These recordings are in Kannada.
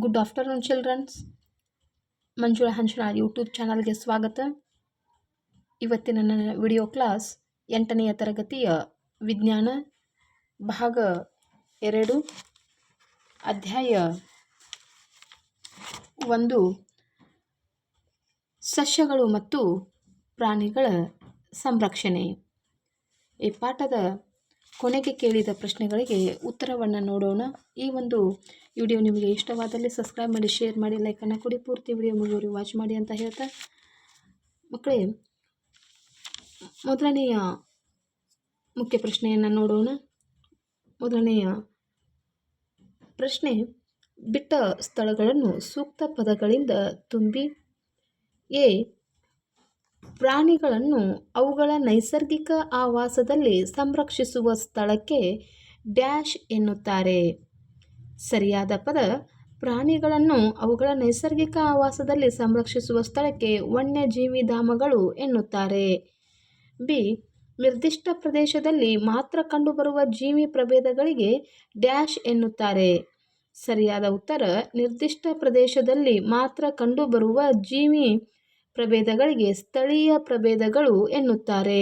Good afternoon childrens Manjula Hanchana YouTube ಚಾನಲ್ಗೆ ಸ್ವಾಗತ. ಇವತ್ತಿನ ನನ್ನ ವಿಡಿಯೋ ಕ್ಲಾಸ್ ಎಂಟನೆಯ ತರಗತಿಯ ವಿಜ್ಞಾನ, ಭಾಗ ಎರಡು, ಅಧ್ಯಾಯ ಒಂದು. ಸಸ್ಯಗಳು ಮತ್ತು ಪ್ರಾಣಿಗಳ ಸಂರಕ್ಷಣೆ. ಈ ಪಾಠದ ಕೊನೆಗೆ ಕೇಳಿದ ಪ್ರಶ್ನೆಗಳಿಗೆ ಉತ್ತರವನ್ನು ನೋಡೋಣ. ಈ ಒಂದು ವಿಡಿಯೋ ನಿಮಗೆ ಇಷ್ಟವಾದಲ್ಲಿ ಸಬ್ಸ್ಕ್ರೈಬ್ ಮಾಡಿ ಶೇರ್ ಮಾಡಿ ಲೈಕನ್ನು ಕೊಡಿ. ಪೂರ್ತಿ ವಿಡಿಯೋ ಮುಗಿಯೋರಿಗೆ ವಾಚ್ ಮಾಡಿ ಅಂತ ಹೇಳ್ತಾ. ಮಕ್ಕಳೇ, ಮೊದಲನೆಯ ಮುಖ್ಯ ಪ್ರಶ್ನೆಯನ್ನು ನೋಡೋಣ. ಮೊದಲನೆಯ ಪ್ರಶ್ನೆ, ಬಿಟ್ಟ ಸ್ಥಳಗಳನ್ನು ಸೂಕ್ತ ಪದಗಳಿಂದ ತುಂಬಿ ಎ ಪ್ರಾಣಿಗಳನ್ನು ಅವುಗಳ ನೈಸರ್ಗಿಕ ಆವಾಸದಲ್ಲಿ ಸಂರಕ್ಷಿಸುವ ಸ್ಥಳಕ್ಕೆ ಡ್ಯಾಶ್ ಎನ್ನುತ್ತಾರೆ. ಸರಿಯಾದ ಪದ, ಪ್ರಾಣಿಗಳನ್ನು ಅವುಗಳ ನೈಸರ್ಗಿಕ ಆವಾಸದಲ್ಲಿ ಸಂರಕ್ಷಿಸುವ ಸ್ಥಳಕ್ಕೆ ವನ್ಯಜೀವಿ ಧಾಮಗಳು ಎನ್ನುತ್ತಾರೆ. ಬಿ, ನಿರ್ದಿಷ್ಟ ಪ್ರದೇಶದಲ್ಲಿ ಮಾತ್ರ ಕಂಡುಬರುವ ಜೀವಿ ಪ್ರಭೇದಗಳಿಗೆ ಡ್ಯಾಶ್ ಎನ್ನುತ್ತಾರೆ. ಸರಿಯಾದ ಉತ್ತರ, ನಿರ್ದಿಷ್ಟ ಪ್ರದೇಶದಲ್ಲಿ ಮಾತ್ರ ಕಂಡುಬರುವ ಜೀವಿ ಪ್ರಭೇದಗಳಿಗೆ ಸ್ಥಳೀಯ ಪ್ರಭೇದಗಳು ಎನ್ನುತ್ತಾರೆ.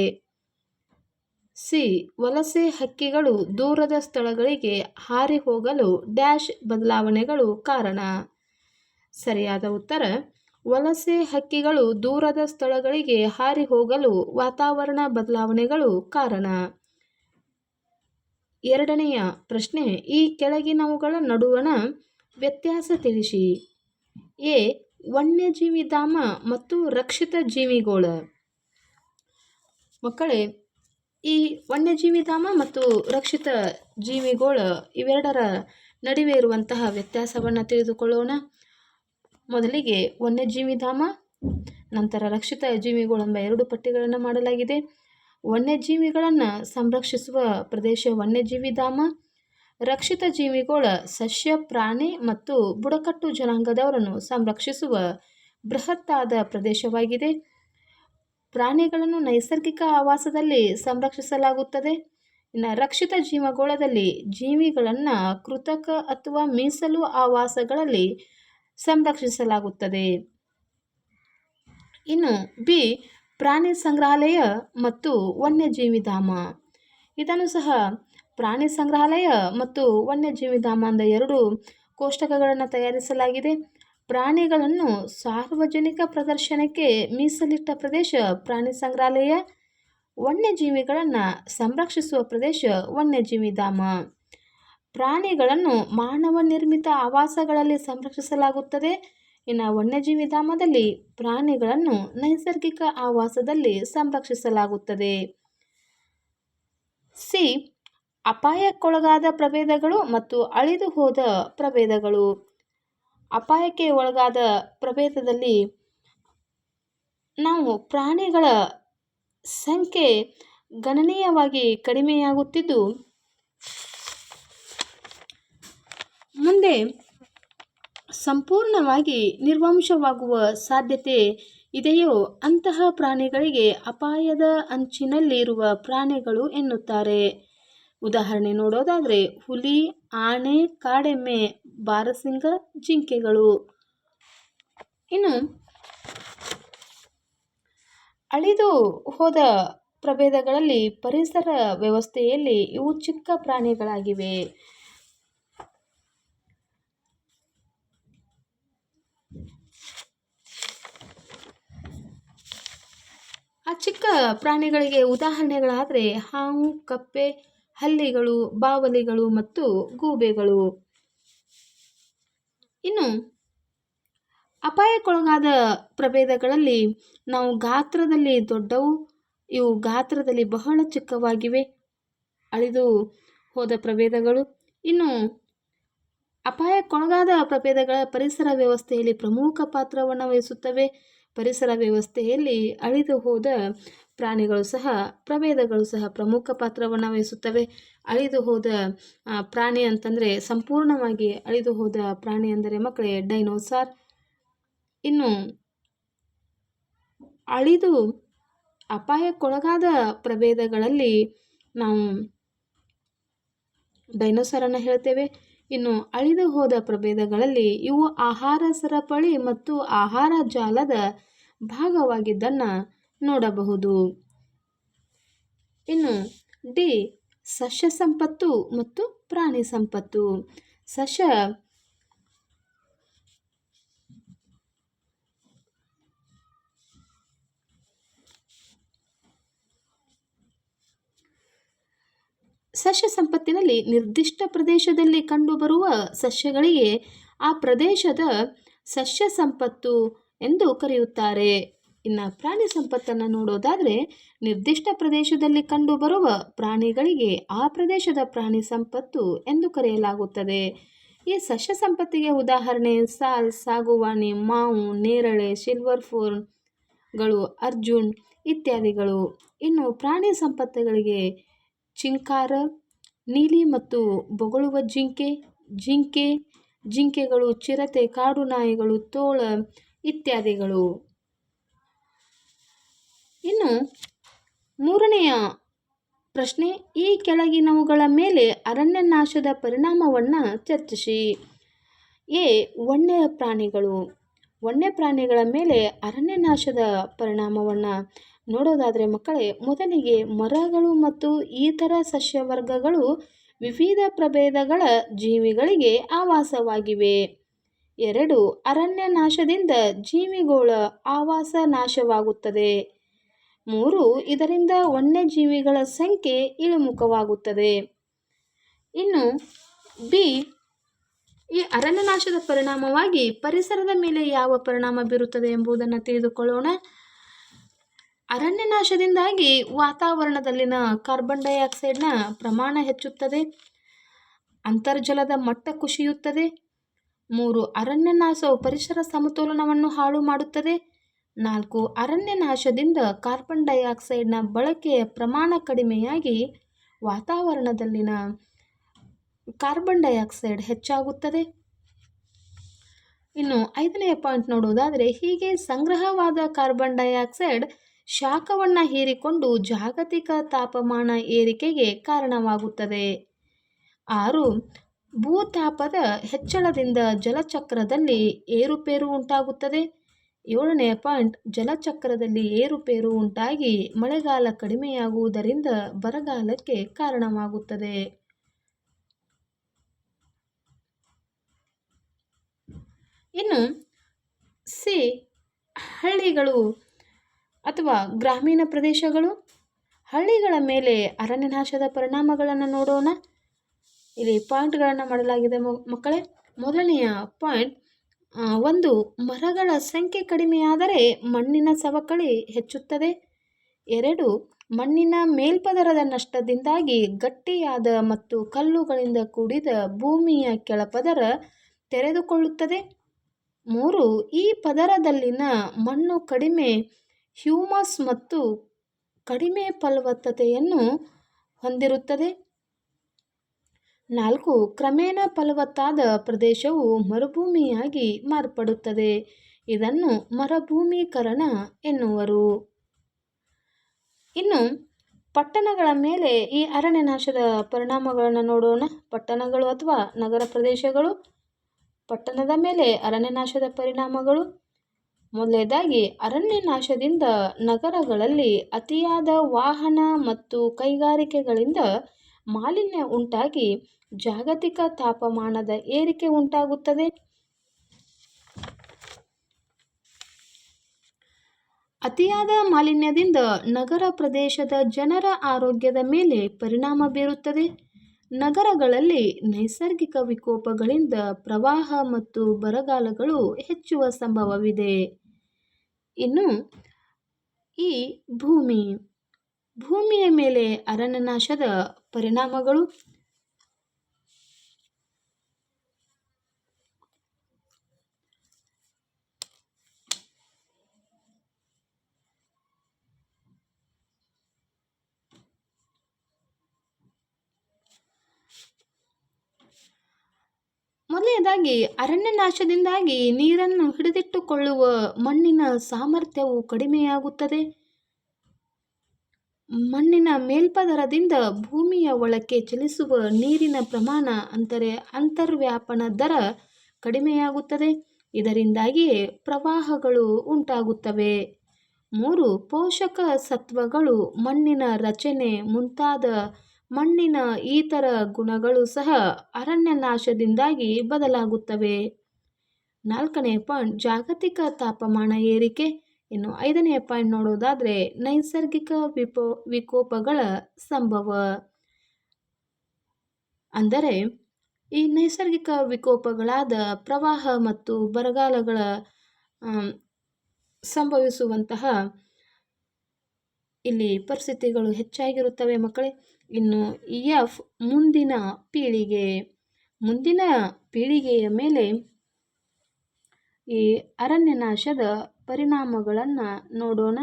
ಸಿ. ವಲಸೆ ಹಕ್ಕಿಗಳು ದೂರದ ಸ್ಥಳಗಳಿಗೆ ಹಾರಿ ಹೋಗಲು ಡ್ಯಾಶ್ ಬದಲಾವಣೆಗಳು ಕಾರಣ. ಸರಿಯಾದ ಉತ್ತರ, ವಲಸೆ ಹಕ್ಕಿಗಳು ದೂರದ ಸ್ಥಳಗಳಿಗೆ ಹಾರಿ ಹೋಗಲು ವಾತಾವರಣ ಬದಲಾವಣೆಗಳು ಕಾರಣ. ಎರಡನೆಯ ಪ್ರಶ್ನೆ, ಈ ಕೆಳಗಿನವುಗಳ ನಡುವಣ ವ್ಯತ್ಯಾಸ ತಿಳಿಸಿ. ಎ. ವನ್ಯಜೀವಿ ಧಾಮ ಮತ್ತು ರಕ್ಷಿತ ಜೀವಿಗಳು. ಮಕ್ಕಳೇ, ಈ ವನ್ಯಜೀವಿ ಧಾಮ ಮತ್ತು ರಕ್ಷಿತ ಜೀವಿಗಳು ಇವೆರಡರ ನಡುವೆ ಇರುವಂತಹ ವ್ಯತ್ಯಾಸವನ್ನು ತಿಳಿದುಕೊಳ್ಳೋಣ. ಮೊದಲಿಗೆ ವನ್ಯಜೀವಿ ಧಾಮ ನಂತರ ರಕ್ಷಿತ ಜೀವಿಗಳೆಂಬ ಎರಡು ಪಟ್ಟಿಗಳನ್ನು ಮಾಡಲಾಗಿದೆ. ವನ್ಯಜೀವಿಗಳನ್ನು ಸಂರಕ್ಷಿಸುವ ಪ್ರದೇಶ ವನ್ಯಜೀವಿ ಧಾಮ ರಕ್ಷಿತ ಜೀವಿಗಳ ಸಸ್ಯ, ಪ್ರಾಣಿ ಮತ್ತು ಬುಡಕಟ್ಟು ಜನಾಂಗದವರನ್ನು ಸಂರಕ್ಷಿಸುವ ಬೃಹತ್ತಾದ ಪ್ರದೇಶವಾಗಿದೆ. ಪ್ರಾಣಿಗಳನ್ನು ನೈಸರ್ಗಿಕ ಆವಾಸದಲ್ಲಿ ಸಂರಕ್ಷಿಸಲಾಗುತ್ತದೆ. ಇನ್ನು ರಕ್ಷಿತ ಜೀವಗೋಳದಲ್ಲಿ ಜೀವಿಗಳನ್ನು ಕೃತಕ ಅಥವಾ ಮೀಸಲು ಆವಾಸಗಳಲ್ಲಿ ಸಂರಕ್ಷಿಸಲಾಗುತ್ತದೆ. ಇನ್ನು ಬಿ, ಪ್ರಾಣಿ ಸಂಗ್ರಹಾಲಯ ಮತ್ತು ವನ್ಯಜೀವಿಧಾಮ. ಇದನ್ನು ಸಹ ಪ್ರಾಣಿ ಸಂಗ್ರಹಾಲಯ ಮತ್ತು ವನ್ಯಜೀವಿ ಧಾಮ ಅಂದ ಎರಡು ಕೋಷ್ಟಕಗಳನ್ನು ತಯಾರಿಸಲಾಗಿದೆ. ಪ್ರಾಣಿಗಳನ್ನು ಸಾರ್ವಜನಿಕ ಪ್ರದರ್ಶನಕ್ಕೆ ಮೀಸಲಿಟ್ಟ ಪ್ರದೇಶ ಪ್ರಾಣಿ ಸಂಗ್ರಹಾಲಯ, ವನ್ಯಜೀವಿಗಳನ್ನು ಸಂರಕ್ಷಿಸುವ ಪ್ರದೇಶ ವನ್ಯಜೀವಿ ಧಾಮ ಪ್ರಾಣಿಗಳನ್ನು ಮಾನವ ನಿರ್ಮಿತ ಆವಾಸಗಳಲ್ಲಿ ಸಂರಕ್ಷಿಸಲಾಗುತ್ತದೆ. ಇನ್ನು ವನ್ಯಜೀವಿ ಧಾಮದಲ್ಲಿ ಪ್ರಾಣಿಗಳನ್ನು ನೈಸರ್ಗಿಕ ಆವಾಸದಲ್ಲಿ ಸಂರಕ್ಷಿಸಲಾಗುತ್ತದೆ. ಸಿ. ಅಪಾಯಕ್ಕೊಳಗಾದ ಪ್ರಭೇದಗಳು ಮತ್ತು ಅಳಿದು ಹೋದ ಪ್ರಭೇದಗಳು. ಅಪಾಯಕ್ಕೆ ಒಳಗಾದ ಪ್ರಭೇದದಲ್ಲಿ ನಾವು ಪ್ರಾಣಿಗಳ ಸಂಖ್ಯೆ ಗಣನೀಯವಾಗಿ ಕಡಿಮೆಯಾಗುತ್ತಿದ್ದು, ಮುಂದೆ ಸಂಪೂರ್ಣವಾಗಿ ನಿರ್ವಂಶವಾಗುವ ಸಾಧ್ಯತೆ ಇದೆಯೋ ಅಂತಹ ಪ್ರಾಣಿಗಳಿಗೆ ಅಪಾಯದ ಅಂಚಿನಲ್ಲಿ ಇರುವ ಪ್ರಾಣಿಗಳು ಎನ್ನುತ್ತಾರೆ. ಉದಾಹರಣೆ ನೋಡೋದಾದರೆ, ಹುಲಿ, ಆನೆ, ಕಾಡೆಮ್ಮೆ, ಬಾರಸಿಂಗ, ಜಿಂಕೆಗಳು. ಇನ್ನು, ಅಳಿದು ಹೋದ ಪ್ರಭೇದಗಳಲ್ಲಿ ಪರಿಸರ ವ್ಯವಸ್ಥೆಯಲ್ಲಿ ಇವು ಚಿಕ್ಕ ಪ್ರಾಣಿಗಳಾಗಿವೆ. ಆ ಚಿಕ್ಕ ಪ್ರಾಣಿಗಳಿಗೆ ಉದಾಹರಣೆಗಳಾದರೆ, ಹಾವು, ಕಪ್ಪೆ ಹಲ್ಲಿಗಳು, ಬಾವಲಿಗಳು ಮತ್ತು ಗೂಬೆಗಳು. ಇನ್ನು ಅಪಾಯಕ್ಕೊಳಗಾದ ಪ್ರಭೇದಗಳಲ್ಲಿ ನಾವು ಗಾತ್ರದಲ್ಲಿ ದೊಡ್ಡವು, ಇವು ಗಾತ್ರದಲ್ಲಿ ಬಹಳ ಚಿಕ್ಕವಾಗಿವೆ. ಅಳಿದು ಹೋದ ಪ್ರಭೇದಗಳು. ಇನ್ನು ಅಪಾಯಕ್ಕೊಳಗಾದ ಪ್ರಭೇದಗಳ ಪರಿಸರ ವ್ಯವಸ್ಥೆಯಲ್ಲಿ ಪ್ರಮುಖ ಪಾತ್ರವನ್ನು ವಹಿಸುತ್ತವೆ. ಪರಿಸರ ವ್ಯವಸ್ಥೆಯಲ್ಲಿ ಅಳಿದು ಹೋದ ಪ್ರಾಣಿಗಳು ಸಹ, ಪ್ರಭೇದಗಳು ಸಹ ಪ್ರಮುಖ ಪಾತ್ರವನ್ನು ವಹಿಸುತ್ತವೆ. ಅಳಿದು ಹೋದ ಪ್ರಾಣಿ ಅಂತಂದರೆ ಸಂಪೂರ್ಣವಾಗಿ ಅಳಿದು ಹೋದ ಪ್ರಾಣಿ ಅಂದರೆ ಮಕ್ಕಳೇ ಡೈನೋಸಾರ್. ಇನ್ನು, ಅಳಿದು ಅಪಾಯಕ್ಕೊಳಗಾದ ಪ್ರಭೇದಗಳಲ್ಲಿ ನಾವು ಡೈನೋಸಾರನ್ನು ಹೇಳ್ತೇವೆ. ಇನ್ನು, ಅಳಿದು ಹೋದ ಪ್ರಭೇದಗಳಲ್ಲಿ ಇವು ಆಹಾರ ಸರಪಳಿ ಮತ್ತು ಆಹಾರ ಜಾಲದ ಭಾಗವಾಗಿದ್ದನ್ನು ನೋಡಬಹುದು. ಇನ್ನು ಡಿ ಸಸ್ಯ ಸಂಪತ್ತು ಮತ್ತು ಪ್ರಾಣಿ ಸಂಪತ್ತು ಸಸ್ಯ ಸಸ್ಯ ಸಂಪತ್ತಿನಲ್ಲಿ ನಿರ್ದಿಷ್ಟ ಪ್ರದೇಶದಲ್ಲಿ ಕಂಡುಬರುವ ಸಸ್ಯಗಳಿಗೆ ಆ ಪ್ರದೇಶದ ಸಸ್ಯ ಸಂಪತ್ತು ಎಂದು ಕರೆಯುತ್ತಾರೆ. ಇನ್ನು ಪ್ರಾಣಿ ಸಂಪತ್ತನ್ನು ನೋಡೋದಾದರೆ ನಿರ್ದಿಷ್ಟ ಪ್ರದೇಶದಲ್ಲಿ ಕಂಡುಬರುವ ಪ್ರಾಣಿಗಳಿಗೆ ಆ ಪ್ರದೇಶದ ಪ್ರಾಣಿ ಸಂಪತ್ತು ಎಂದು ಕರೆಯಲಾಗುತ್ತದೆ. ಈ ಸಸ್ಯ ಸಂಪತ್ತಿಗೆ ಉದಾಹರಣೆ ಸಾಲ್, ಸಾಗುವಾನಿ, ಮಾವು, ನೇರಳೆ, ಸಿಲ್ವರ್ ಫೋರ್ನ್ಗಳು ಅರ್ಜುನ್ ಇತ್ಯಾದಿಗಳು. ಇನ್ನು ಪ್ರಾಣಿ ಸಂಪತ್ತುಗಳಿಗೆ ಚಿಂಕಾರ, ನೀಲಿ ಮತ್ತು ಬೊಗಳುವ ಜಿಂಕೆ ಜಿಂಕೆ, ಜಿಂಕೆಗಳು ಚಿರತೆ, ಕಾಡು ನಾಯಿಗಳು, ತೋಳ ಇತ್ಯಾದಿಗಳು. ಇನ್ನು ಮೂರನೆಯ ಪ್ರಶ್ನೆ, ಈ ಕೆಳಗಿನವುಗಳ ಮೇಲೆ ಅರಣ್ಯ ನಾಶದ ಪರಿಣಾಮವನ್ನು ಚರ್ಚಿಸಿ. ಎ, ವನ್ಯ ಪ್ರಾಣಿಗಳು. ವನ್ಯ ಪ್ರಾಣಿಗಳ ಮೇಲೆ ಅರಣ್ಯ ನಾಶದ ಪರಿಣಾಮವನ್ನು ನೋಡೋದಾದರೆ ಮಕ್ಕಳೇ, ಮೊದಲಿಗೆ ಮರಗಳು ಮತ್ತು ಇತರ ಸಸ್ಯವರ್ಗಗಳು ವಿವಿಧ ಪ್ರಭೇದಗಳ ಜೀವಿಗಳಿಗೆ ಆವಾಸವಾಗಿವೆ. ಎರಡು ಅರಣ್ಯ ನಾಶದಿಂದ ಜೀವಿಗಳ ಆವಾಸ ನಾಶವಾಗುತ್ತದೆ ಮೂರು, ಇದರಿಂದ ವನ್ಯಜೀವಿಗಳ ಸಂಖ್ಯೆ ಇಳಿಮುಖವಾಗುತ್ತದೆ. ಇನ್ನು, ಬಿ, ಈ ಅರಣ್ಯನಾಶದ ಪರಿಣಾಮವಾಗಿ ಪರಿಸರದ ಮೇಲೆ ಯಾವ ಪರಿಣಾಮ ಬೀರುತ್ತದೆ ಎಂಬುದನ್ನು ತಿಳಿದುಕೊಳ್ಳೋಣ. ಅರಣ್ಯನಾಶದಿಂದಾಗಿ ವಾತಾವರಣದಲ್ಲಿನ ಕಾರ್ಬನ್ ಡೈಆಕ್ಸೈಡ್ನ ಪ್ರಮಾಣ ಹೆಚ್ಚುತ್ತದೆ, ಅಂತರ್ಜಲದ ಮಟ್ಟ ಕುಸಿಯುತ್ತದೆ. ಮೂರು, ಅರಣ್ಯನಾಶವು ಪರಿಸರ ಸಮತೋಲನವನ್ನು ಹಾಳು ಮಾಡುತ್ತದೆ. ನಾಲ್ಕು, ಅರಣ್ಯನಾಶದಿಂದ ಕಾರ್ಬನ್ ಡೈಆಕ್ಸೈಡ್ನ ಬಳಕೆಯ ಪ್ರಮಾಣ ಕಡಿಮೆಯಾಗಿ ವಾತಾವರಣದಲ್ಲಿನ ಕಾರ್ಬನ್ ಡೈಆಕ್ಸೈಡ್ ಹೆಚ್ಚಾಗುತ್ತದೆ. ಇನ್ನು ಐದನೆಯ ಪಾಯಿಂಟ್ ನೋಡುವುದಾದರೆ, ಹೀಗೆ ಸಂಗ್ರಹವಾದ ಕಾರ್ಬನ್ ಡೈಆಕ್ಸೈಡ್ ಶಾಖವನ್ನು ಹೀರಿಕೊಂಡು ಜಾಗತಿಕ ತಾಪಮಾನ ಏರಿಕೆಗೆ ಕಾರಣವಾಗುತ್ತದೆ. ಆರು, ಭೂತಾಪದ ಹೆಚ್ಚಳದಿಂದ ಜಲಚಕ್ರದಲ್ಲಿ ಏರುಪೇರು ಉಂಟಾಗುತ್ತದೆ. ಏಳನೆಯ ಪಾಯಿಂಟ್, ಜಲಚಕ್ರದಲ್ಲಿ ಏರುಪೇರು ಉಂಟಾಗಿ ಮಳೆಗಾಲ ಕಡಿಮೆಯಾಗುವುದರಿಂದ ಬರಗಾಲಕ್ಕೆ ಕಾರಣವಾಗುತ್ತದೆ. ಇನ್ನು, ಸಿ, ಹಳ್ಳಿಗಳು ಅಥವಾ ಗ್ರಾಮೀಣ ಪ್ರದೇಶಗಳು? ಹಳ್ಳಿಗಳ ಮೇಲೆ ಅರಣ್ಯನಾಶದ ಪರಿಣಾಮಗಳನ್ನು ನೋಡೋಣ. ಇಲ್ಲಿ ಪಾಯಿಂಟ್ಗಳನ್ನು ಮಾಡಲಾಗಿದೆ ಮಕ್ಕಳೇ. ಮೊದಲನೆಯ ಪಾಯಿಂಟ್ ಒಂದು ಮರಗಳ ಸಂಖ್ಯೆ ಕಡಿಮೆಯಾದರೆ ಮಣ್ಣಿನ ಸವಕಳಿ ಹೆಚ್ಚುತ್ತದೆ. ಎರಡು, ಮಣ್ಣಿನ ಮೇಲ್ಪದರದ ನಷ್ಟದಿಂದಾಗಿ ಗಟ್ಟಿಯಾದ ಮತ್ತು ಕಲ್ಲುಗಳಿಂದ ಕೂಡಿದ ಭೂಮಿಯ ಕೆಳಪದರ ತೆರೆದುಕೊಳ್ಳುತ್ತದೆ. ಮೂರು, ಈ ಪದರದಲ್ಲಿನ ಮಣ್ಣು ಕಡಿಮೆ ಹ್ಯೂಮಸ್ ಮತ್ತು ಕಡಿಮೆ ಫಲವತ್ತತೆಯನ್ನು ಹೊಂದಿರುತ್ತದೆ. ನಾಲ್ಕು, ಕ್ರಮೇಣ ಫಲವತ್ತಾದ ಪ್ರದೇಶವು ಮರುಭೂಮಿಯಾಗಿ ಮಾರ್ಪಡುತ್ತದೆ. ಇದನ್ನು ಮರುಭೂಮೀಕರಣ ಎನ್ನುವರು. ಇನ್ನು, ಪಟ್ಟಣಗಳ ಮೇಲೆ ಈ ಅರಣ್ಯನಾಶದ ಪರಿಣಾಮಗಳನ್ನು ನೋಡೋಣ. ಪಟ್ಟಣಗಳು ಅಥವಾ ನಗರ ಪ್ರದೇಶಗಳು, ಪಟ್ಟಣದ ಮೇಲೆ ಅರಣ್ಯನಾಶದ ಪರಿಣಾಮಗಳು. ಮೊದಲನೇದಾಗಿ, ಅರಣ್ಯನಾಶದಿಂದ ನಗರಗಳಲ್ಲಿ ಅತಿಯಾದ ವಾಹನ ಮತ್ತು ಕೈಗಾರಿಕೆಗಳಿಂದ ಮಾಲಿನ್ಯ ಉಂಟಾಗಿ ಜಾಗತಿಕ ತಾಪಮಾನದ ಏರಿಕೆ ಉಂಟಾಗುತ್ತದೆ. ಅತಿಯಾದ ಮಾಲಿನ್ಯದಿಂದ ನಗರ ಪ್ರದೇಶದ ಜನರ ಆರೋಗ್ಯದ ಮೇಲೆ ಪರಿಣಾಮ ಬೀರುತ್ತದೆ. ನಗರಗಳಲ್ಲಿ ನೈಸರ್ಗಿಕ ವಿಕೋಪಗಳಿಂದ ಪ್ರವಾಹ ಮತ್ತು ಬರಗಾಲಗಳು ಹೆಚ್ಚುವ ಸಂಭವವಿದೆ. ಇನ್ನು, ಈ ಭೂಮಿ ಭೂಮಿಯ ಮೇಲೆ ಅರಣ್ಯನಾಶದ ಪರಿಣಾಮಗಳು ಮೊದಲನೇದಾಗಿ ಅರಣ್ಯನಾಶದಿಂದಾಗಿ ನೀರನ್ನು ಹಿಡಿದಿಟ್ಟುಕೊಳ್ಳುವ ಮಣ್ಣಿನ ಸಾಮರ್ಥ್ಯವು ಕಡಿಮೆಯಾಗುತ್ತದೆ. ಮಣ್ಣಿನ ಮೇಲ್ಪದರದಿಂದ ಭೂಮಿಯ ಒಳಕ್ಕೆ ಚಲಿಸುವ ನೀರಿನ ಪ್ರಮಾಣ ಅಂದರೆ ಅಂತರ್ವ್ಯಾಪನ ದರ ಕಡಿಮೆಯಾಗುತ್ತದೆ. ಇದರಿಂದಾಗಿ ಪ್ರವಾಹಗಳು ಉಂಟಾಗುತ್ತವೆ. ಮೂರು, ಪೋಷಕ ಸತ್ವಗಳು ಮಣ್ಣಿನ ರಚನೆ ಮುಂತಾದ ಮಣ್ಣಿನ ಇತರ ಗುಣಗಳು ಸಹ ಅರಣ್ಯನಾಶದಿಂದಾಗಿ ಬದಲಾಗುತ್ತವೆ. ನಾಲ್ಕನೇ ಪಾಯಿಂಟ್, ಜಾಗತಿಕ ತಾಪಮಾನ ಏರಿಕೆ. ಇನ್ನು ಐದನೆಯ ಪಾಯಿಂಟ್ ನೋಡೋದಾದರೆ ನೈಸರ್ಗಿಕ ವಿಪೋ, ವಿಕೋಪಗಳ ಸಂಭವ. ಅಂದರೆ, ಈ ನೈಸರ್ಗಿಕ ವಿಕೋಪಗಳಾದ ಪ್ರವಾಹ ಮತ್ತು ಬರಗಾಲಗಳ ಸಂಭವಿಸುವಂತಹ ಇಲ್ಲಿ ಪರಿಸ್ಥಿತಿಗಳು ಹೆಚ್ಚಾಗಿರುತ್ತವೆ ಮಕ್ಕಳೇ. ಇನ್ನು ಎಫ್ ಮುಂದಿನ ಪೀಳಿಗೆ, ಮುಂದಿನ ಪೀಳಿಗೆಯ ಮೇಲೆ ಈ ಅರಣ್ಯನಾಶದ ಪರಿಣಾಮಗಳನ್ನು ನೋಡೋಣ.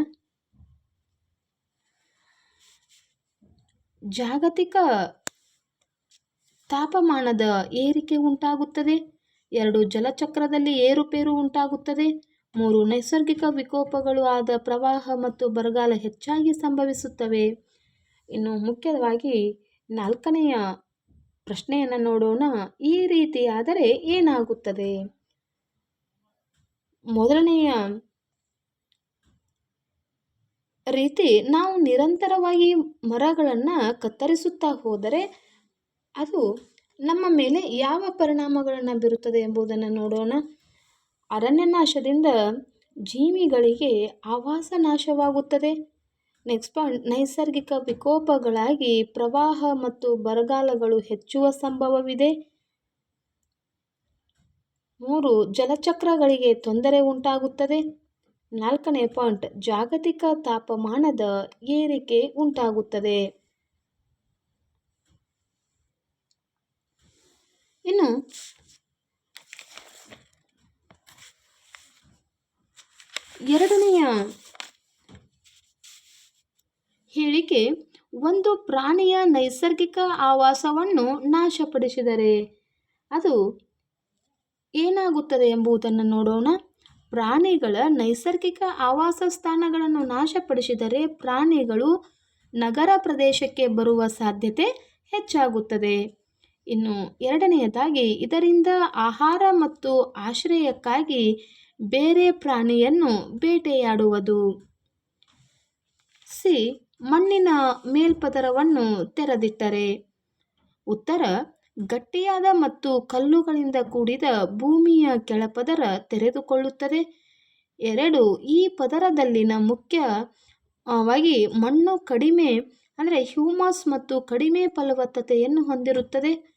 ಜಾಗತಿಕ ತಾಪಮಾನದ ಏರಿಕೆ ಉಂಟಾಗುತ್ತದೆ. ಎರಡು ಜಲಚಕ್ರದಲ್ಲಿ ಏರುಪೇರು ಉಂಟಾಗುತ್ತದೆ. ಮೂರು ನೈಸರ್ಗಿಕ ವಿಕೋಪಗಳು ಆದ ಪ್ರವಾಹ ಮತ್ತು ಬರಗಾಲ ಹೆಚ್ಚಾಗಿ ಸಂಭವಿಸುತ್ತವೆ. ಇನ್ನು ಮುಖ್ಯವಾಗಿ ನಾಲ್ಕನೆಯ ಪ್ರಶ್ನೆಯನ್ನು ನೋಡೋಣ. ಈ ರೀತಿಯಾದರೆ ಏನಾಗುತ್ತದೆ? ಮೊದಲನೆಯ ರೀತಿ ನಾವು ನಿರಂತರವಾಗಿ ಮರಗಳನ್ನು ಕತ್ತರಿಸುತ್ತಾ ಹೋದರೆ ಅದು ನಮ್ಮ ಮೇಲೆ ಯಾವ ಪರಿಣಾಮಗಳನ್ನು ಬೀರುತ್ತದೆ ಎಂಬುದನ್ನು ನೋಡೋಣ. ಅರಣ್ಯನಾಶದಿಂದ ಜೀವಿಗಳಿಗೆ ಆವಾಸ ನಾಶವಾಗುತ್ತದೆ. ನೆಕ್ಸ್ಟ್ ಪಾಯಿಂಟ್, ನೈಸರ್ಗಿಕ ವಿಕೋಪಗಳಾಗಿ ಪ್ರವಾಹ ಮತ್ತು ಬರಗಾಲಗಳು ಹೆಚ್ಚುವ ಸಂಭವವಿದೆ. ಮೂರು, ಜಲಚಕ್ರಗಳಿಗೆ ತೊಂದರೆ ಉಂಟಾಗುತ್ತದೆ. ನಾಲ್ಕನೇ ಪಾಯಿಂಟ್, ಜಾಗತಿಕ ತಾಪಮಾನದ ಏರಿಕೆ ಉಂಟಾಗುತ್ತದೆ. ಇನ್ನು ಎರಡನೆಯ ಹೇಳಿಕೆ, ಒಂದು ಪ್ರಾಣಿಯ ನೈಸರ್ಗಿಕ ಆವಾಸವನ್ನು ನಾಶಪಡಿಸಿದರೆ ಅದು ಏನಾಗುತ್ತದೆ ಎಂಬುದನ್ನು ನೋಡೋಣ. ಪ್ರಾಣಿಗಳ ನೈಸರ್ಗಿಕ ಆವಾಸ ಸ್ಥಾನಗಳನ್ನು ನಾಶಪಡಿಸಿದರೆ ಪ್ರಾಣಿಗಳು ನಗರ ಪ್ರದೇಶಕ್ಕೆ ಬರುವ ಸಾಧ್ಯತೆ ಹೆಚ್ಚಾಗುತ್ತದೆ. ಇನ್ನು ಎರಡನೆಯದಾಗಿ, ಇದರಿಂದ ಆಹಾರ ಮತ್ತು ಆಶ್ರಯಕ್ಕಾಗಿ ಬೇರೆ ಪ್ರಾಣಿಯನ್ನು ಬೇಟೆಯಾಡುವುದು. ಸಿ. ಮಣ್ಣಿನ ಮೇಲ್ಪದರವನ್ನು ತೆರೆದಿಟ್ಟರೆ. ಉತ್ತರ. ಗಟ್ಟಿಯಾದ ಮತ್ತು ಕಲ್ಲುಗಳಿಂದ ಕೂಡಿದ ಭೂಮಿಯ ಕೆಳಪದರ ತೆರೆದುಕೊಳ್ಳುತ್ತದೆ. ಎರಡು, ಈ ಪದರದಲ್ಲಿನ ಮುಖ್ಯವಾಗಿ ಮಣ್ಣು ಕಡಿಮೆ, ಅಂದರೆ ಹ್ಯೂಮಸ್ ಮತ್ತು ಕಡಿಮೆ ಫಲವತ್ತತೆಯನ್ನು ಹೊಂದಿರುತ್ತದೆ.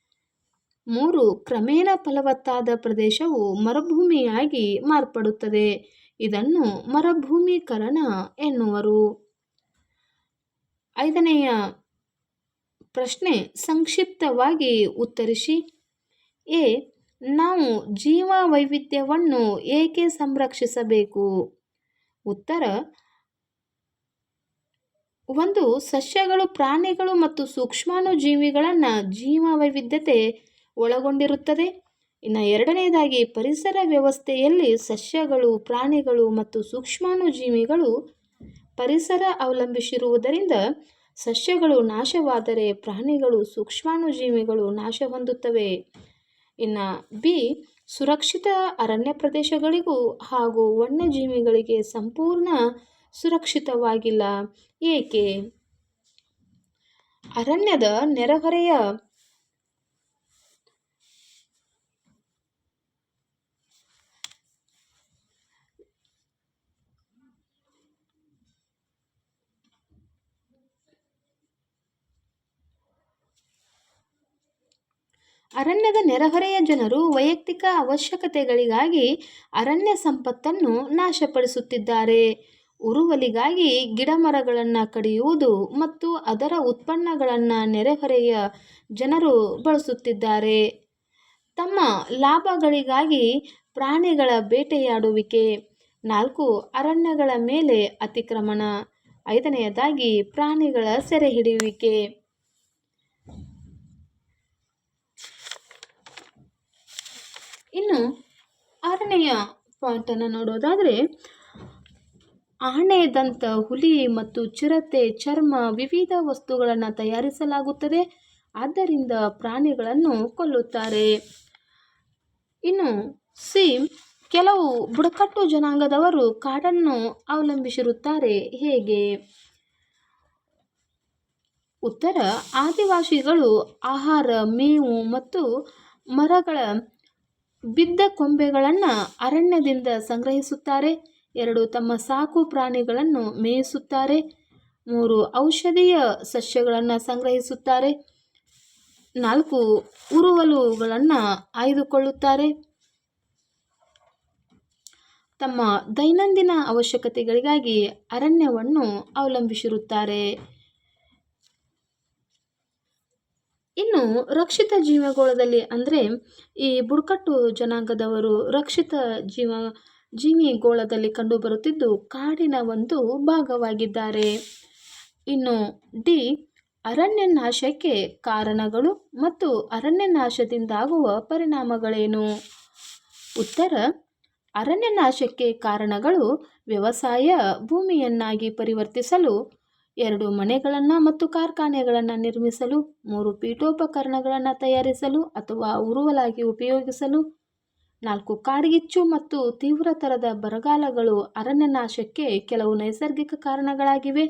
ಮೂರು, ಕ್ರಮೇಣ ಫಲವತ್ತಾದ ಪ್ರದೇಶವು ಮರುಭೂಮಿಯಾಗಿ ಮಾರ್ಪಡುತ್ತದೆ. ಇದನ್ನು ಮರುಭೂಮೀಕರಣ ಎನ್ನುವರು. ಐದನೆಯ ಪ್ರಶ್ನೆ ಸಂಕ್ಷಿಪ್ತವಾಗಿ ಉತ್ತರಿಸಿ. ಎ. ನಾವು ಜೀವ ವೈವಿಧ್ಯವನ್ನು ಏಕೆ ಸಂರಕ್ಷಿಸಬೇಕು? ಉತ್ತರ. ಒಂದು, ಸಸ್ಯಗಳು, ಪ್ರಾಣಿಗಳು ಮತ್ತು ಸೂಕ್ಷ್ಮಾಣು ಜೀವಿಗಳನ್ನು ಜೀವ ವೈವಿಧ್ಯತೆ ಒಳಗೊಂಡಿರುತ್ತದೆ. ಇನ್ನು ಎರಡನೇದಾಗಿ, ಪರಿಸರ ವ್ಯವಸ್ಥೆಯಲ್ಲಿ ಸಸ್ಯಗಳು, ಪ್ರಾಣಿಗಳು ಮತ್ತು ಸೂಕ್ಷ್ಮಾಣು ಜೀವಿಗಳು ಪರಿಸರ ಅವಲಂಬಿಸಿರುವುದರಿಂದ ಸಸ್ಯಗಳು ನಾಶವಾದರೆ ಪ್ರಾಣಿಗಳು ಸೂಕ್ಷ್ಮಾಣುಜೀವಿಗಳು ನಾಶ ಹೊಂದುತ್ತವೆ. ಇನ್ನು ಬಿ, ಸುರಕ್ಷಿತ ಅರಣ್ಯ ಪ್ರದೇಶಗಳಿಗೂ ಹಾಗೂ ವನ್ಯಜೀವಿಗಳಿಗೆ ಸಂಪೂರ್ಣ ಸುರಕ್ಷಿತವಾಗಿಲ್ಲ. ಏಕೆ? ಅರಣ್ಯದ ನೆರೆಹೊರೆಯ ಅರಣ್ಯದ ನೆರೆಹೊರೆಯ ಜನರು ವೈಯಕ್ತಿಕ ಅವಶ್ಯಕತೆಗಳಿಗಾಗಿ ಅರಣ್ಯ ಸಂಪತ್ತನ್ನು ನಾಶಪಡಿಸುತ್ತಿದ್ದಾರೆ. ಉರುವಲಿಗಾಗಿ ಗಿಡಮರಗಳನ್ನು ಕಡಿಯುವುದು ಮತ್ತು ಅದರ ಉತ್ಪನ್ನಗಳನ್ನು ನೆರೆಹೊರೆಯ ಜನರು ಬಳಸುತ್ತಿದ್ದಾರೆ. ತಮ್ಮ ಲಾಭಗಳಿಗಾಗಿ ಪ್ರಾಣಿಗಳ ಬೇಟೆಯಾಡುವಿಕೆ. ನಾಲ್ಕು, ಅರಣ್ಯಗಳ ಮೇಲೆ ಅತಿಕ್ರಮಣ. ಐದನೆಯದಾಗಿ ಪ್ರಾಣಿಗಳ ಸೆರೆ ಹಿಡಿಯುವಿಕೆ. ಇನ್ನು ಆರನೆಯ ಪಾಯಿಂಟನ್ನು ನೋಡೋದಾದರೆ ಆಣೆದಂತ ಹುಲಿ ಮತ್ತು ಚಿರತೆ, ಚರ್ಮ ವಿವಿಧ ವಸ್ತುಗಳನ್ನು ತಯಾರಿಸಲಾಗುತ್ತದೆ. ಆದ್ದರಿಂದ ಪ್ರಾಣಿಗಳನ್ನು ಕೊಲ್ಲುತ್ತಾರೆ. ಇನ್ನು ಸಿ, ಕೆಲವು ಬುಡಕಟ್ಟು ಜನಾಂಗದವರು ಕಾಡನ್ನು ಅವಲಂಬಿಸಿರುತ್ತಾರೆ. ಹೇಗೆ? ಉತ್ತರ, ಆದಿವಾಸಿಗಳು ಆಹಾರ, ಮೇವು ಮತ್ತು ಮರಗಳ ಬಿದ್ದ ಕೊಂಬೆಗಳನ್ನು ಅರಣ್ಯದಿಂದ ಸಂಗ್ರಹಿಸುತ್ತಾರೆ. ಎರಡು ತಮ್ಮ ಸಾಕು ಪ್ರಾಣಿಗಳನ್ನು ಮೇಯಿಸುತ್ತಾರೆ. ಮೂರು ಔಷಧೀಯ ಸಸ್ಯಗಳನ್ನು ಸಂಗ್ರಹಿಸುತ್ತಾರೆ. ನಾಲ್ಕು ಉರುವಲುಗಳನ್ನು ಆಯ್ದುಕೊಳ್ಳುತ್ತಾರೆ. ತಮ್ಮ ದೈನಂದಿನ ಅವಶ್ಯಕತೆಗಳಿಗಾಗಿ ಅರಣ್ಯವನ್ನು ಅವಲಂಬಿಸಿರುತ್ತಾರೆ. ಇನ್ನು ರಕ್ಷಿತ ಜೀವಗೋಳದಲ್ಲಿ ಅಂದರೆ ಈ ಬುಡಕಟ್ಟು ಜನಾಂಗದವರು ರಕ್ಷಿತ ಜೀವ ಜೀವಿಗೋಳದಲ್ಲಿ ಕಂಡುಬರುತ್ತಿದ್ದು ಕಾಡಿನ ಒಂದು ಭಾಗವಾಗಿದ್ದಾರೆ. ಇನ್ನು ಡಿ ಅರಣ್ಯ ನಾಶಕ್ಕೆ ಕಾರಣಗಳು ಮತ್ತು ಅರಣ್ಯ ನಾಶದಿಂದಾಗುವ ಪರಿಣಾಮಗಳೇನು? ಉತ್ತರ ಅರಣ್ಯ ನಾಶಕ್ಕೆ ಕಾರಣಗಳು ವ್ಯವಸಾಯ ಭೂಮಿಯನ್ನಾಗಿ ಪರಿವರ್ತಿಸಲು ಎರಡು ಮನೆಗಳನ್ನು ಮತ್ತು ಕಾರ್ಖಾನೆಗಳನ್ನು ನಿರ್ಮಿಸಲು, ಮೂರು ಪೀಠೋಪಕರಣಗಳನ್ನು ತಯಾರಿಸಲು ಅಥವಾ ಉರುವಲಾಗಿ ಉಪಯೋಗಿಸಲು, ನಾಲ್ಕು ಕಾಡ್ಗಿಚ್ಚು ಮತ್ತು ತೀವ್ರತರದ ಬರಗಾಲಗಳು ಅರಣ್ಯನಾಶಕ್ಕೆ ಕೆಲವು ನೈಸರ್ಗಿಕ ಕಾರಣಗಳಾಗಿವೆ.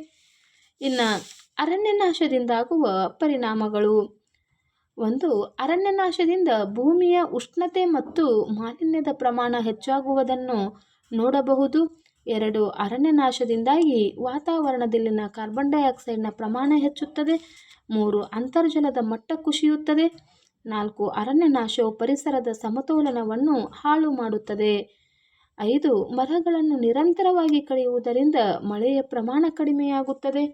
ಇನ್ನು ಅರಣ್ಯನಾಶದಿಂದಾಗುವ ಪರಿಣಾಮಗಳು. ಒಂದು, ಅರಣ್ಯನಾಶದಿಂದ ಭೂಮಿಯ ಉಷ್ಣತೆ ಮತ್ತು ಮಾಲಿನ್ಯದ ಪ್ರಮಾಣ ಹೆಚ್ಚಾಗುವುದನ್ನು ನೋಡಬಹುದು. ಎರಡು ಅರಣ್ಯನಾಶದಿಂದಾಗಿ ವಾತಾವರಣದಲ್ಲಿನ ಕಾರ್ಬನ್ ಡೈಆಕ್ಸೈಡ್ನ ಪ್ರಮಾಣ ಹೆಚ್ಚುತ್ತದೆ, ಮೂರು ಅಂತರ್ಜಲದ ಮಟ್ಟ ಕುಸಿಯುತ್ತದೆ, ನಾಲ್ಕು ಅರಣ್ಯನಾಶವು ಪರಿಸರದ ಸಮತೋಲನವನ್ನು ಹಾಳು ಮಾಡುತ್ತದೆ. ಐದು ಮರಗಳನ್ನು ನಿರಂತರವಾಗಿ ಕಳೆಯುವುದರಿಂದ ಮಳೆಯ ಪ್ರಮಾಣ ಕಡಿಮೆಯಾಗುತ್ತದೆ,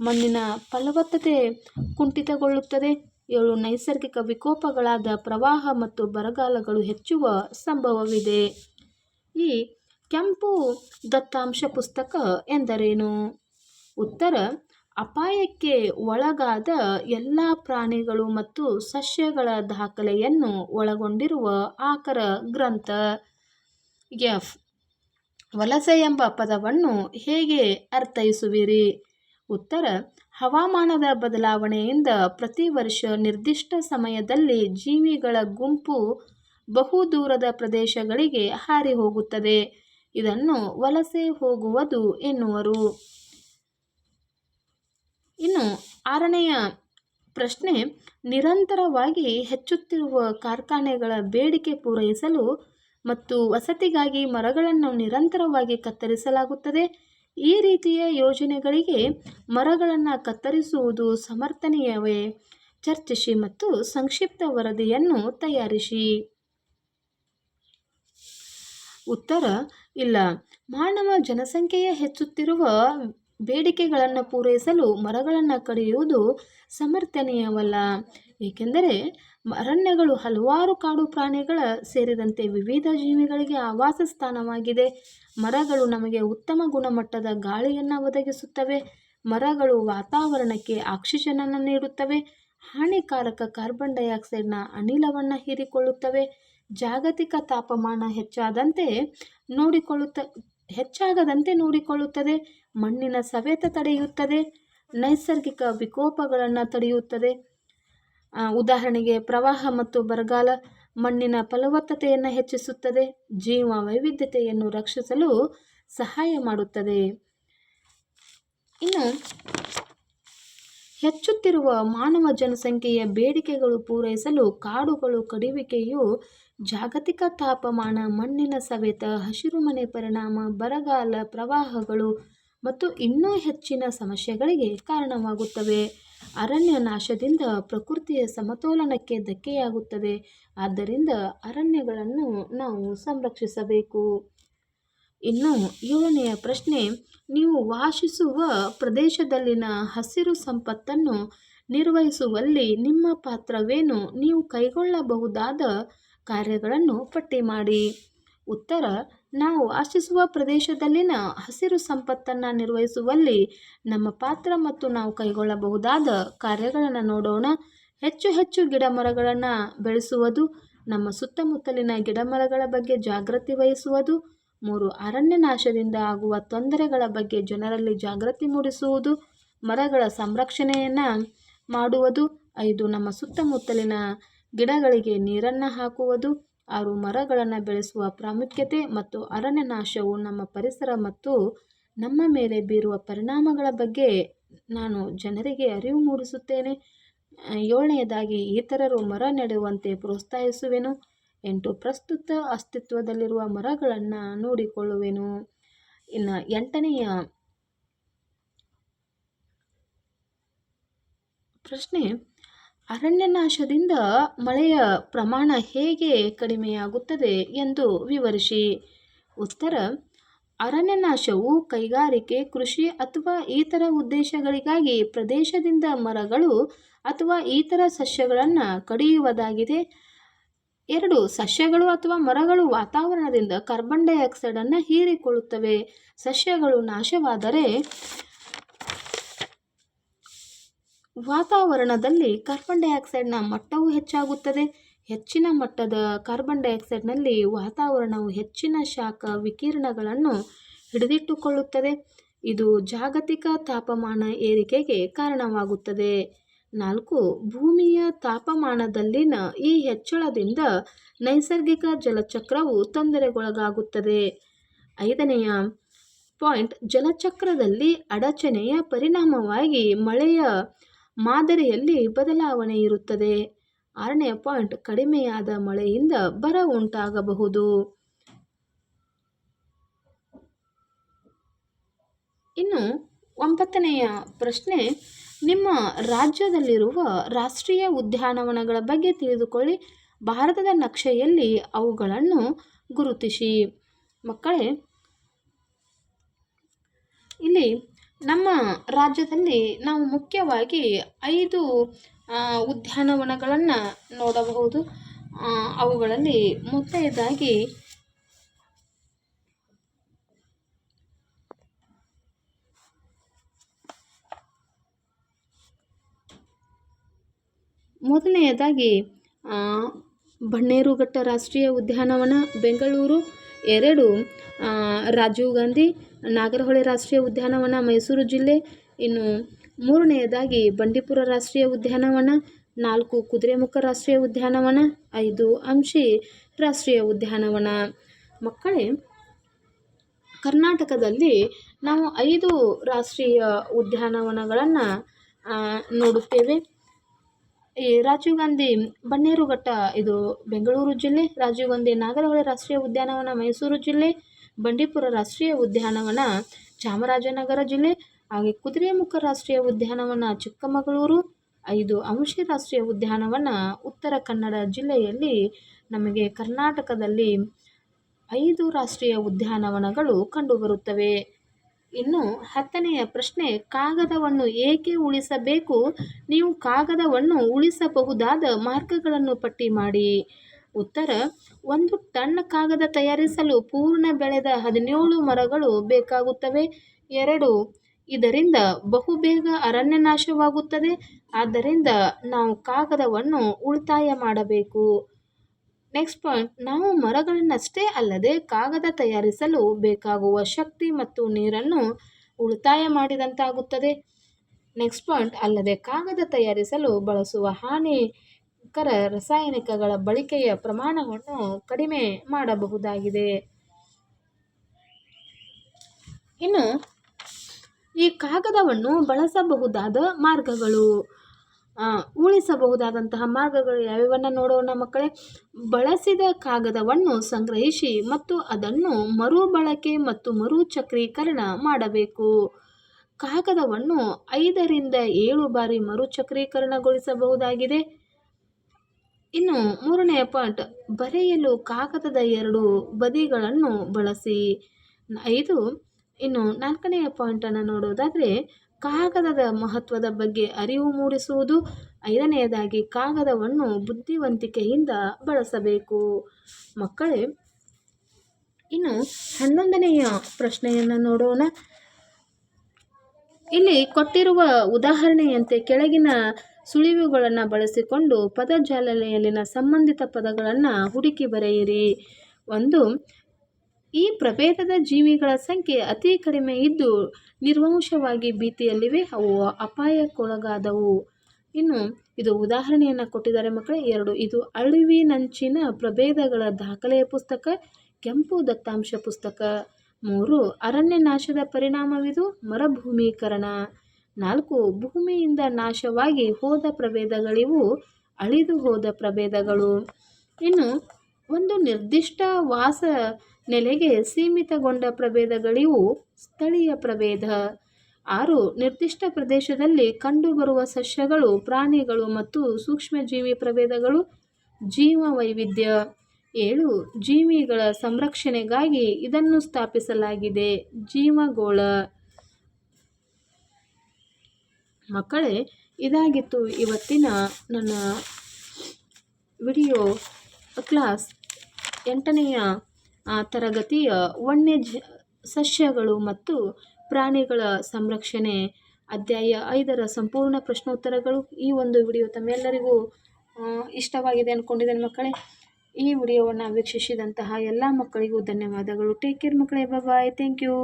ಮಣ್ಣಿನ ಫಲವತ್ತತೆ ಕುಂಠಿತಗೊಳ್ಳುತ್ತದೆ, ಏಳು ನೈಸರ್ಗಿಕ ವಿಕೋಪಗಳಾದ ಪ್ರವಾಹ ಮತ್ತು ಬರಗಾಲಗಳು ಹೆಚ್ಚುವ ಸಂಭವವಿದೆ. ಈ ಕೆಂಪು ದತ್ತಾಂಶ ಪುಸ್ತಕ ಎಂದರೇನು? ಉತ್ತರ, ಅಪಾಯಕ್ಕೆ ಒಳಗಾದ ಎಲ್ಲ ಪ್ರಾಣಿಗಳು ಮತ್ತು ಸಸ್ಯಗಳ ದಾಖಲೆಯನ್ನು ಒಳಗೊಂಡಿರುವ ಆಕರ ಗ್ರಂಥ. ಎಫ್. ವಲಸೆ ಎಂಬ ಪದವನ್ನು ಹೇಗೆ ಅರ್ಥೈಸುವಿರಿ? ಉತ್ತರ, ಹವಾಮಾನದ ಬದಲಾವಣೆಯಿಂದ ಪ್ರತಿ ವರ್ಷ ನಿರ್ದಿಷ್ಟ ಸಮಯದಲ್ಲಿ ಜೀವಿಗಳ ಗುಂಪು ಬಹುದೂರದ ಪ್ರದೇಶಗಳಿಗೆ ಹಾರಿ ಹೋಗುತ್ತದೆ. ಇದನ್ನು ವಲಸೆ ಹೋಗುವುದು ಎನ್ನುವರು. ಇನ್ನು ಆರನೆಯ ಪ್ರಶ್ನೆ, ನಿರಂತರವಾಗಿ ಹೆಚ್ಚುತ್ತಿರುವ ಕಾರ್ಖಾನೆಗಳ ಬೇಡಿಕೆ ಪೂರೈಸಲು ಮತ್ತು ವಸತಿಗಾಗಿ ಮರಗಳನ್ನು ನಿರಂತರವಾಗಿ ಕತ್ತರಿಸಲಾಗುತ್ತದೆ. ಈ ರೀತಿಯ ಯೋಜನೆಗಳಿಗೆ ಮರಗಳನ್ನು ಕತ್ತರಿಸುವುದು ಸಮರ್ಥನೀಯವೇ? ಚರ್ಚಿಸಿ ಮತ್ತು ಸಂಕ್ಷಿಪ್ತ ವರದಿಯನ್ನು ತಯಾರಿಸಿ. ಉತ್ತರ, ಇಲ್ಲ. ಮಾನವ ಜನಸಂಖ್ಯೆಯ ಹೆಚ್ಚುತ್ತಿರುವ ಬೇಡಿಕೆಗಳನ್ನು ಪೂರೈಸಲು ಮರಗಳನ್ನು ಕಡಿಯುವುದು ಸಮರ್ಥನೀಯವಲ್ಲ. ಏಕೆಂದರೆ, ಅರಣ್ಯಗಳು ಹಲವಾರು ಕಾಡು ಪ್ರಾಣಿಗಳ ಸೇರಿದಂತೆ ವಿವಿಧ ಜೀವಿಗಳಿಗೆ ಆವಾಸ ಸ್ಥಾನವಾಗಿದೆ ಮರಗಳು ನಮಗೆ ಉತ್ತಮ ಗುಣಮಟ್ಟದ ಗಾಳಿಯನ್ನು ಒದಗಿಸುತ್ತವೆ. ಮರಗಳು ವಾತಾವರಣಕ್ಕೆ ಆಕ್ಸಿಜನನ್ನು ನೀಡುತ್ತವೆ. ಹಾನಿಕಾರಕ ಕಾರ್ಬನ್ ಡೈಆಕ್ಸೈಡ್ನ ಅನಿಲವನ್ನು ಹೀರಿಕೊಳ್ಳುತ್ತವೆ. ಜಾಗತಿಕ ತಾಪಮಾನ ಹೆಚ್ಚಾದಂತೆ ನೋಡಿಕೊಳ್ಳುತ್ತ, ಹೆಚ್ಚಾಗದಂತೆ ನೋಡಿಕೊಳ್ಳುತ್ತದೆ. ಮಣ್ಣಿನ ಸವೆತ ತಡೆಯುತ್ತದೆ. ನೈಸರ್ಗಿಕ ವಿಕೋಪಗಳನ್ನು ತಡೆಯುತ್ತದೆ. ಉದಾಹರಣೆಗೆ ಪ್ರವಾಹ ಮತ್ತು ಬರಗಾಲ ಮಣ್ಣಿನ ಫಲವತ್ತತೆಯನ್ನು ಹೆಚ್ಚಿಸುತ್ತದೆ. ಜೀವ ವೈವಿಧ್ಯತೆಯನ್ನು ರಕ್ಷಿಸಲು ಸಹಾಯ ಮಾಡುತ್ತದೆ. ಇನ್ನು, ಹೆಚ್ಚುತ್ತಿರುವ ಮಾನವ ಜನಸಂಖ್ಯೆಯ ಬೇಡಿಕೆಗಳು ಪೂರೈಸಲು ಕಾಡುಗಳು ಕಡಿಯುವಿಕೆಯು ಜಾಗತಿಕ ತಾಪಮಾನ, ಮಣ್ಣಿನ ಸವೆತ ಹಸಿರುಮನೆ ಪರಿಣಾಮ, ಬರಗಾಲ ಪ್ರವಾಹಗಳು ಮತ್ತು ಇನ್ನೂ ಹೆಚ್ಚಿನ ಸಮಸ್ಯೆಗಳಿಗೆ ಕಾರಣವಾಗುತ್ತವೆ. ಅರಣ್ಯ ನಾಶದಿಂದ ಪ್ರಕೃತಿಯ ಸಮತೋಲನಕ್ಕೆ ಧಕ್ಕೆಯಾಗುತ್ತದೆ. ಆದ್ದರಿಂದ ಅರಣ್ಯಗಳನ್ನು ನಾವು ಸಂರಕ್ಷಿಸಬೇಕು. ಇನ್ನು ಏಳನೆಯ ಪ್ರಶ್ನೆ, ನೀವು ವಾಸಿಸುವ ಪ್ರದೇಶದಲ್ಲಿನ ಹಸಿರು ಸಂಪತ್ತನ್ನು ನಿರ್ವಹಿಸುವಲ್ಲಿ ನಿಮ್ಮ ಪಾತ್ರವೇನು? ನೀವು ಕೈಗೊಳ್ಳಬಹುದಾದ ಕಾರ್ಯಗಳನ್ನು ಪಟ್ಟಿ ಮಾಡಿ. ಉತ್ತರ, ನಾವು ವಾಸಿಸುವ ಪ್ರದೇಶದಲ್ಲಿನ ಹಸಿರು ಸಂಪತ್ತನ್ನು ನಿರ್ವಹಿಸುವಲ್ಲಿ ನಮ್ಮ ಪಾತ್ರ ಮತ್ತು ನಾವು ಕೈಗೊಳ್ಳಬಹುದಾದ ಕಾರ್ಯಗಳನ್ನು ನೋಡೋಣ. ಹೆಚ್ಚು ಹೆಚ್ಚು ಗಿಡ ಮರಗಳನ್ನು ಬೆಳೆಸುವುದು, ನಮ್ಮ ಸುತ್ತಮುತ್ತಲಿನ ಗಿಡ ಮರಗಳ ಬಗ್ಗೆ ಜಾಗೃತಿ ವಹಿಸುವುದು, ಮೂರು ಅರಣ್ಯ ನಾಶದಿಂದ ಆಗುವ ತೊಂದರೆಗಳ ಬಗ್ಗೆ ಜನರಲ್ಲಿ ಜಾಗೃತಿ ಮೂಡಿಸುವುದು, ಮರಗಳ ಸಂರಕ್ಷಣೆಯನ್ನು ಮಾಡುವುದು, ಐದು ನಮ್ಮ ಸುತ್ತಮುತ್ತಲಿನ ಗಿಡಗಳಿಗೆ ನೀರನ್ನು ಹಾಕುವುದು, ಆರು ಮರಗಳನ್ನು ಬೆಳೆಸುವ ಪ್ರಾಮುಖ್ಯತೆ ಮತ್ತು ಅರಣ್ಯ ನಾಶವು ನಮ್ಮ ಪರಿಸರ ಮತ್ತು ನಮ್ಮ ಮೇಲೆ ಬೀರುವ ಪರಿಣಾಮಗಳ ಬಗ್ಗೆ ನಾನು ಜನರಿಗೆ ಅರಿವು ಮೂಡಿಸುತ್ತೇನೆ. ಏಳನೆಯದಾಗಿ, ಇತರರು ಮರ ನೆಡುವಂತೆ ಪ್ರೋತ್ಸಾಹಿಸುವೆನು. ಎಂಟು, ಪ್ರಸ್ತುತ ಅಸ್ತಿತ್ವದಲ್ಲಿರುವ ಮರಗಳನ್ನು ನೋಡಿಕೊಳ್ಳುವೆನು. ಇನ್ನು ಎಂಟನೆಯ ಪ್ರಶ್ನೆ ಅರಣ್ಯನಾಶದಿಂದ ಮಳೆಯ ಪ್ರಮಾಣ ಹೇಗೆ ಕಡಿಮೆಯಾಗುತ್ತದೆ ಎಂದು ವಿವರಿಸಿ. ಉತ್ತರ, ಅರಣ್ಯನಾಶವು ಕೈಗಾರಿಕೆ, ಕೃಷಿ ಅಥವಾ ಇತರ ಉದ್ದೇಶಗಳಿಗಾಗಿ ಪ್ರದೇಶದಿಂದ ಮರಗಳು ಅಥವಾ ಇತರ ಸಸ್ಯಗಳನ್ನು ಕಡಿಯುವುದಾಗಿದೆ. ಎರಡು, ಸಸ್ಯಗಳು ಅಥವಾ ಮರಗಳು ವಾತಾವರಣದಿಂದ ಕಾರ್ಬನ್ ಡೈಆಕ್ಸೈಡನ್ನು ಹೀರಿಕೊಳ್ಳುತ್ತವೆ. ಸಸ್ಯಗಳು ನಾಶವಾದರೆ ವಾತಾವರಣದಲ್ಲಿ ಕಾರ್ಬನ್ ಡೈಆಕ್ಸೈಡ್ನ ಮಟ್ಟವು ಹೆಚ್ಚಾಗುತ್ತದೆ. ಹೆಚ್ಚಿನ ಮಟ್ಟದ ಕಾರ್ಬನ್ ಡೈಆಕ್ಸೈಡ್ನಲ್ಲಿ ವಾತಾವರಣವು ಹೆಚ್ಚಿನ ಶಾಖ ವಿಕಿರಣಗಳನ್ನು ಹಿಡಿದಿಟ್ಟುಕೊಳ್ಳುತ್ತದೆ. ಇದು ಜಾಗತಿಕ ತಾಪಮಾನ ಏರಿಕೆಗೆ ಕಾರಣವಾಗುತ್ತದೆ. ನಾಲ್ಕು, ಭೂಮಿಯ ತಾಪಮಾನದಲ್ಲಿನ ಈ ಹೆಚ್ಚಳದಿಂದ ನೈಸರ್ಗಿಕ ಜಲಚಕ್ರವು ತೊಂದರೆಗೊಳಗಾಗುತ್ತದೆ. ಐದನೆಯ ಪಾಯಿಂಟ್ ಜಲಚಕ್ರದಲ್ಲಿ ಅಡಚಣೆಯ ಪರಿಣಾಮವಾಗಿ ಮಳೆಯ ಮಾದರಿಯಲ್ಲಿ ಬದಲಾವಣೆ ಇರುತ್ತದೆ. ಆರನೇ ಪಾಯಿಂಟ್, ಕಡಿಮೆಯಾದ ಮಳೆಯಿಂದ ಬರ ಉಂಟಾಗಬಹುದು. ಇನ್ನು ಒಂಬತ್ತನೆಯ ಪ್ರಶ್ನೆ, ನಿಮ್ಮ ರಾಜ್ಯದಲ್ಲಿರುವ ರಾಷ್ಟ್ರೀಯ ಉದ್ಯಾನವನಗಳ ಬಗ್ಗೆ ತಿಳಿದುಕೊಳ್ಳಿ. ಭಾರತದ ನಕ್ಷೆಯಲ್ಲಿ ಅವುಗಳನ್ನು ಗುರುತಿಸಿ. ಮಕ್ಕಳೇ, ಇಲ್ಲಿ ನಮ್ಮ ರಾಜ್ಯದಲ್ಲಿ ನಾವು ಮುಖ್ಯವಾಗಿ ಐದು ಉದ್ಯಾನವನಗಳನ್ನು ನೋಡಬಹುದು. ಅವುಗಳಲ್ಲಿ ಮೊದಲನೇದಾಗಿ ಮೊದಲನೆಯದಾಗಿ ಬನ್ನೇರುಘಟ್ಟ ರಾಷ್ಟ್ರೀಯ ಉದ್ಯಾನವನ, ಬೆಂಗಳೂರು. ಎರಡು ರಾಜೀವ್ ಗಾಂಧಿ ನಾಗರಹೊಳೆ ರಾಷ್ಟ್ರೀಯ ಉದ್ಯಾನವನ ಮೈಸೂರು ಜಿಲ್ಲೆ. ಇನ್ನು ಮೂರನೆಯದಾಗಿ ಬಂಡೀಪುರ ರಾಷ್ಟ್ರೀಯ ಉದ್ಯಾನವನ, ನಾಲ್ಕು ಕುದುರೆಮುಖ ರಾಷ್ಟ್ರೀಯ ಉದ್ಯಾನವನ, ಐದು ಅಂಶಿ ರಾಷ್ಟ್ರೀಯ ಉದ್ಯಾನವನ. ಮಕ್ಕಳೇ, ಕರ್ನಾಟಕದಲ್ಲಿ ನಾವು ಐದು ರಾಷ್ಟ್ರೀಯ ಉದ್ಯಾನವನಗಳನ್ನು ನೋಡುತ್ತೇವೆ. ಈ ರಾಜೀವ್ ಗಾಂಧಿ ಬನ್ನೇರುಘಟ್ಟ ಇದು ಬೆಂಗಳೂರು ಜಿಲ್ಲೆ, ರಾಜೀವ್ ಗಾಂಧಿ ನಾಗರಹೊಳೆ ರಾಷ್ಟ್ರೀಯ ಉದ್ಯಾನವನ ಮೈಸೂರು ಜಿಲ್ಲೆ. ಬಂಡೀಪುರ ರಾಷ್ಟ್ರೀಯ ಉದ್ಯಾನವನ, ಚಾಮರಾಜನಗರ ಜಿಲ್ಲೆ ಹಾಗೆ ಕುದುರೆಮುಖ ರಾಷ್ಟ್ರೀಯ ಉದ್ಯಾನವನ, ಚಿಕ್ಕಮಗಳೂರು, ಐದು ಅಂಶಿ ರಾಷ್ಟ್ರೀಯ ಉದ್ಯಾನವನ ಉತ್ತರ ಕನ್ನಡ ಜಿಲ್ಲೆಯಲ್ಲಿ ನಮಗೆ ಕರ್ನಾಟಕದಲ್ಲಿ ಐದು ರಾಷ್ಟ್ರೀಯ ಉದ್ಯಾನವನಗಳು ಕಂಡುಬರುತ್ತವೆ. ಇನ್ನು ಹತ್ತನೆಯ ಪ್ರಶ್ನೆ, ಕಾಗದವನ್ನು ಏಕೆ ಉಳಿಸಬೇಕು? ನೀವು ಕಾಗದವನ್ನು ಉಳಿಸಬಹುದಾದ ಮಾರ್ಗಗಳನ್ನು ಪಟ್ಟಿ ಮಾಡಿ. ಉತ್ತರ, ಒಂದು ಟನ್ ಕಾಗದ ತಯಾರಿಸಲು ಪೂರ್ಣ ಬೆಳೆದ ಹದಿನೇಳು ಮರಗಳು ಬೇಕಾಗುತ್ತವೆ. ಎರಡು, ಇದರಿಂದ ಬಹುಬೇಗ ಅರಣ್ಯ ನಾಶವಾಗುತ್ತದೆ. ಆದ್ದರಿಂದ ನಾವು ಕಾಗದವನ್ನು ಉಳಿತಾಯ ಮಾಡಬೇಕು. ನೆಕ್ಸ್ಟ್ ಪಾಯಿಂಟ್, ನಾವು ಮರಗಳನ್ನಷ್ಟೇ ಅಲ್ಲದೆ ಕಾಗದ ತಯಾರಿಸಲು ಬೇಕಾಗುವ ಶಕ್ತಿ ಮತ್ತು ನೀರನ್ನು ಉಳಿತಾಯ ಮಾಡಿದಂತಾಗುತ್ತದೆ. ನೆಕ್ಸ್ಟ್ ಪಾಯಿಂಟ್, ಅಲ್ಲದೆ ಕಾಗದ ತಯಾರಿಸಲು ಬಳಸುವ ಹಾನಿಕರ ರಾಸಾಯನಿಕಗಳ ಬಳಕೆಯ ಪ್ರಮಾಣವನ್ನು ಕಡಿಮೆ ಮಾಡಬಹುದಾಗಿದೆ. ಇನ್ನು ಈ ಕಾಗದವನ್ನು ಬಳಸಬಹುದಾದ ಮಾರ್ಗಗಳು ಉಳಿಸಬಹುದಾದಂತಹ ಮಾರ್ಗಗಳು ಯಾವ್ಯಾವನ್ನು ನೋಡೋಣ ಮಕ್ಕಳೇ? ಬಳಸಿದ ಕಾಗದವನ್ನು ಸಂಗ್ರಹಿಸಿ ಮತ್ತು ಅದನ್ನು ಮರುಬಳಕೆ ಮತ್ತು ಮರುಚಕ್ರೀಕರಣ ಮಾಡಬೇಕು. ಕಾಗದವನ್ನು ಐದರಿಂದ ಏಳು ಬಾರಿ ಮರುಚಕ್ರೀಕರಣಗೊಳಿಸಬಹುದಾಗಿದೆ. ಇನ್ನು ಮೂರನೆಯ ಪಾಯಿಂಟ್ ಬರೆಯಲು ಕಾಗದದ ಎರಡು ಬದಿಗಳನ್ನು ಬಳಸಿ. ಐದು, ಇನ್ನು ನಾಲ್ಕನೆಯ ಪಾಯಿಂಟನ್ನು ನೋಡೋದಾದರೆ, ಕಾಗದದ ಮಹತ್ವದ ಬಗ್ಗೆ ಅರಿವು ಮೂಡಿಸುವುದು, ಐದನೆಯದಾಗಿ ಕಾಗದವನ್ನು ಬುದ್ಧಿವಂತಿಕೆಯಿಂದ ಬಳಸಬೇಕು. ಮಕ್ಕಳೇ, ಇನ್ನು ಹನ್ನೊಂದನೆಯ ಪ್ರಶ್ನೆಯನ್ನು ನೋಡೋಣ. ಇಲ್ಲಿ ಕೊಟ್ಟಿರುವ ಉದಾಹರಣೆಯಂತೆ ಕೆಳಗಿನ ಸುಳಿವುಗಳನ್ನು ಬಳಸಿಕೊಂಡು ಪದಜಾಲನೆಯಲ್ಲಿನ ಸಂಬಂಧಿತ ಪದಗಳನ್ನು ಹುಡುಕಿ ಬರೆಯಿರಿ. ಒಂದು, ಈ ಪ್ರಭೇದದ ಜೀವಿಗಳ ಸಂಖ್ಯೆ ಅತಿ ಕಡಿಮೆ ಇದ್ದು ನಿರ್ವಂಶವಾಗಿ ಭೀತಿಯಲ್ಲಿವೆ, ಅವು ಅಪಾಯಕ್ಕೊಳಗಾದವು. ಇನ್ನು, ಇದು ಉದಾಹರಣೆಯನ್ನು ಕೊಟ್ಟಿದ್ದಾರೆ ಮಕ್ಕಳೇ. ಎರಡು, ಇದು ಅಳಿವಿನಂಚಿನ ಪ್ರಭೇದಗಳ ದಾಖಲೆಯ ಪುಸ್ತಕ, ಕೆಂಪು ದತ್ತಾಂಶ ಪುಸ್ತಕ. ಮೂರು ಅರಣ್ಯ ನಾಶದ ಪರಿಣಾಮವಿದು ಮರುಭೂಮೀಕರಣ. ನಾಲ್ಕು, ಭೂಮಿಯಿಂದ ನಾಶವಾಗಿ ಹೋದ ಪ್ರಭೇದಗಳಿವು ಅಳಿದು ಹೋದ ಪ್ರಭೇದಗಳು. ಇನ್ನು ಒಂದು ನಿರ್ದಿಷ್ಟ ವಾಸ ನೆಲೆಗೆ ಸೀಮಿತಗೊಂಡ ಪ್ರಭೇದಗಳಿವು ಸ್ಥಳೀಯ ಪ್ರಭೇದ. ಆರು, ನಿರ್ದಿಷ್ಟ ಪ್ರದೇಶದಲ್ಲಿ ಕಂಡುಬರುವ ಸಸ್ಯಗಳು, ಪ್ರಾಣಿಗಳು ಮತ್ತು ಸೂಕ್ಷ್ಮಜೀವಿ ಪ್ರಭೇದಗಳು ಜೀವ ವೈವಿಧ್ಯ ಏಳು, ಜೀವಿಗಳ ಸಂರಕ್ಷಣೆಗಾಗಿ ಇದನ್ನು ಸ್ಥಾಪಿಸಲಾಗಿದೆ ಜೀವಗೋಳ. ಮಕ್ಕಳೇ, ಇದಾಗಿತ್ತು ಇವತ್ತಿನ ನನ್ನ ವಿಡಿಯೋ ಕ್ಲಾಸ್ ಎಂಟನೆಯ ತರಗತಿಯ ವನ್ಯ ಸಸ್ಯಗಳು ಮತ್ತು ಪ್ರಾಣಿಗಳ ಸಂರಕ್ಷಣೆ. ಅಧ್ಯಾಯ ಐದರ ಸಂಪೂರ್ಣ ಪ್ರಶ್ನೋತ್ತರಗಳು ಈ ಒಂದು ವಿಡಿಯೋ ತಮ್ಮೆಲ್ಲರಿಗೂ ಇಷ್ಟವಾಗಿದೆ ಅಂದ್ಕೊಂಡಿದ್ದೇನೆ ಮಕ್ಕಳೇ. ಈ ವಿಡಿಯೋವನ್ನು ವೀಕ್ಷಿಸಿದಂತಹ ಎಲ್ಲ ಮಕ್ಕಳಿಗೂ ಧನ್ಯವಾದಗಳು. ಟೇಕ್ ಕೇರ್ ಮಕ್ಕಳೇ. Bye thank you